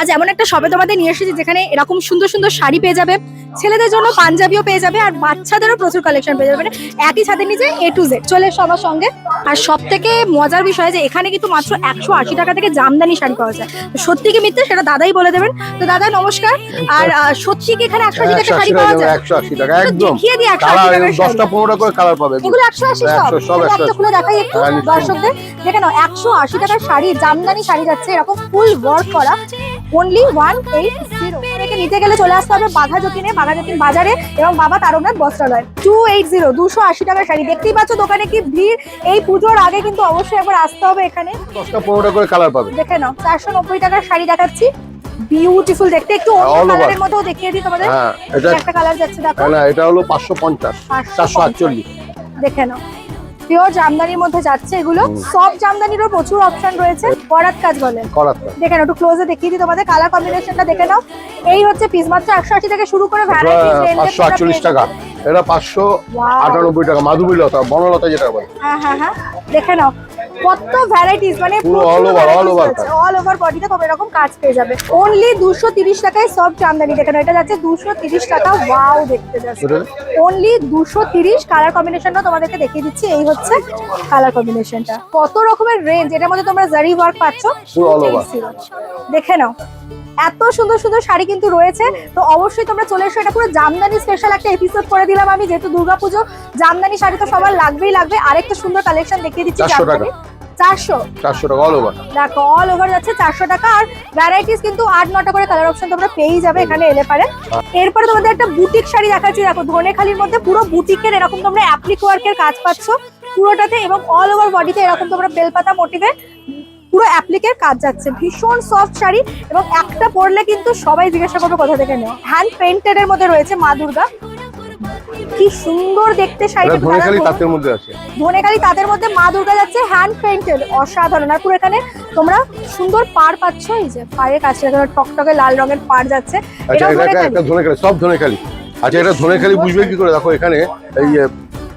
আজ এমন একটা শপে তোমাদের নিয়ে এসেছি যেখানে এরকম সুন্দর সুন্দর শাড়ি পেয়ে যাবে ছেলেদের জন্য পাঞ্জাবিও পেয়ে যাবে আর বাচ্চাদেরও প্রচুর কালেকশন পেয়ে যাবে। মানে একই ছাদের নিচে এ টু জেড চলে আমার সঙ্গে। আর সব থেকে মজার বিষয় যে এখানে কিন্তু মাত্র একশো আশি টাকা থেকে জামদানি শাড়ি পাওয়া যায়। সত্যি কি মিথ্যে? সেটা দাদাই বলে দেবেন। তো দাদা নমস্কার। আর সত্যি কি এখানে একশো আশি টাকা একশো শাড়ি আশি পাওয়া যায়? একশো আশি টাকা একদম। দেখিয়ে দিই একশো আশি শাড়ি। দশটা পনেরোটা করে কালার পাবে এগুলো। একশো আশি সব। একশো, সব একটা খুলে দেখাই একটু হ্যাঁ, দর্শকদের। দেখে নাও একশো আশি টাকার শাড়ি জামদানি শাড়ি যাচ্ছে এরকম ফুল ওয়ার্ক করা। অনলি ওয়ান এইট জিরো থেকে নিতে গেলে চলে আসতে হবে বাঘা যতীনে বাঘা যতীন বাজারে এবং Baba Taraknath Bastralay two eight zero দুশো আশি টাকার শাড়ি। দেখতেই পাচ্ছ দোকানে কি ভিড়। এই পুজোর আগে কিন্তু অবশ্যই একবার আসতে হবে এখানে। দশটা পনেরোটা করে কালার পাবে। দেখে নাও চারশো নব্বই টাকার শাড়ি দেখাচ্ছি। বিউটিফুল দেখতে একটু অন্য. কালারের মধ্যেও দেখিয়ে দিই তোমাদের। হ্যাঁ এটা একটা কালার যাচ্ছে দেখো। না এটা হলো পাঁচশো পঞ্চাশ 550 চারশো আটচল্লিশ। দেখে নাও। পিওর জামদানির মধ্যে যাচ্ছে এগুলো। সব জামদানিরও প্রচুর অপশন রয়েছে। করাত কাজ বলে দেখে নাও একটু ক্লোজে দেখিয়ে দিই তোমাদের। কালার কম্বিনেশনটা দেখে নাও। এই হচ্ছে পিস মাত্র একশো আশি থেকে শুরু করে পাঁচশো আটচল্লিশ টাকা। এটা পাঁচশো আটানব্বই টাকা। মাধুবী লতা বনলতা যেটা বলে। হ্যাঁ হ্যাঁ হ্যাঁ। দেখে নাও। কত ভ্যারাইটিস মানে পুরো all over, all all over বডিতে কবে এরকম কাজ পেয়ে যাবে। অনলি দুশো তিরিশ টাকায় সব জামদানি দেখে নাও। এটা যাচ্ছে দুশো তিরিশ টাকা। ওয়াও দেখতে যাচ্ছে? অনলি দুশো তিরিশ কালার কম্বিনেশনটা তোমাদেরকে দেখিয়ে দিচ্ছি। এই হচ্ছে কালার কম্বিনেশনটা কত রকমের রেঞ্জ এটার মধ্যে তোমরা জারি ওয়ার্ক পাচ্ছ। দেখে নাও। এত সুন্দর সুন্দর শাড়ি কিন্তু রয়েছে। তো অবশ্যই তোমরা চলে এসো এটা পুরো জামদানি স্পেশাল একটা এপিসোড করে দিলাম আমি যেহেতু দুর্গাপুজো। জামদানি শাড়ি তো সবার লাগবেই লাগবে। আরেকটা সুন্দর কালেকশন দেখিয়ে দিচ্ছি জামদানি। চারশো? চারশো টাকা অল ওভার দেখো অল ওভার যাচ্ছে চারশো টাকা। আর ভ্যারাইটিস কিন্তু আট নটা করে কালার অপশন তোমরা পেয়েই যাবে এখানে এলে পারে। এরপরে তোমাদের একটা বুটিক শাড়ি দেখাচ্ছি দেখো ধনেখালির মধ্যে পুরো বুটিকের এরকম তোমরা অ্যাপ্লিক ওয়ার্কের কাজ পাচ্ছ। পুরোটাতে এবং অল ওভার বডিতে এরকম তোমরা বেলপাতা মোটিভে পুরো অ্যাপ্লিকের কাজ যাচ্ছে। ভীষণ সফট শাড়ি এবং একটা পরলে কিন্তু সবাই জিজ্ঞাসা করবে কোথা থেকে নেও হ্যান্ড পেন্টেড এর মধ্যে রয়েছে মা দুর্গা। কি সুন্দর দেখতে শাড়িটা ধনেখালি তাঁতের মধ্যে আছে। ধনেখালি তাদের মধ্যে মা দুর্গা যাচ্ছে হ্যান্ড পেন্টেড অসাধারণ। আর পুরো এখানে তোমরা সুন্দর পার পাচ্ছ। এই যে পাড়ের কাছে টকটকে লাল রঙের পার যাচ্ছে। আচ্ছা এটা ধনেখালি সব ধনেখালি। আচ্ছা এটা ধনেখালি বুঝবে কি করে? দেখো এখানে এই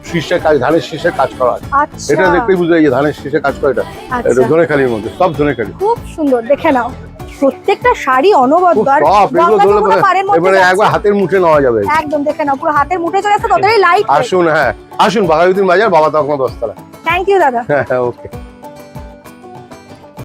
যে শীর্ষের কাজ ধানের শীর্ষে কাজ করা আছে আচ্ছা। এটা দেখতেই এই যে ধানের শীর্ষে কাজ করা এটা। আচ্ছা। এটা ধনেখালির মধ্যে সব ধনেখালি খুব সুন্দর দেখে নাও। প্রত্যেকটা শাড়ি অনবদ্য আর এবারে একবার হাতের মুঠে নেওয়া যাবে। একদম দেখে নাও পুরো হাতের মুঠে চলে আসছে ততটাই লাইট আসুন হ্যাঁ। আসুন বাঘাযতীন বাজার বাবা তখন দশতলা থ্যাংক ইউ দাদা। হ্যাঁ হ্যাঁ ওকে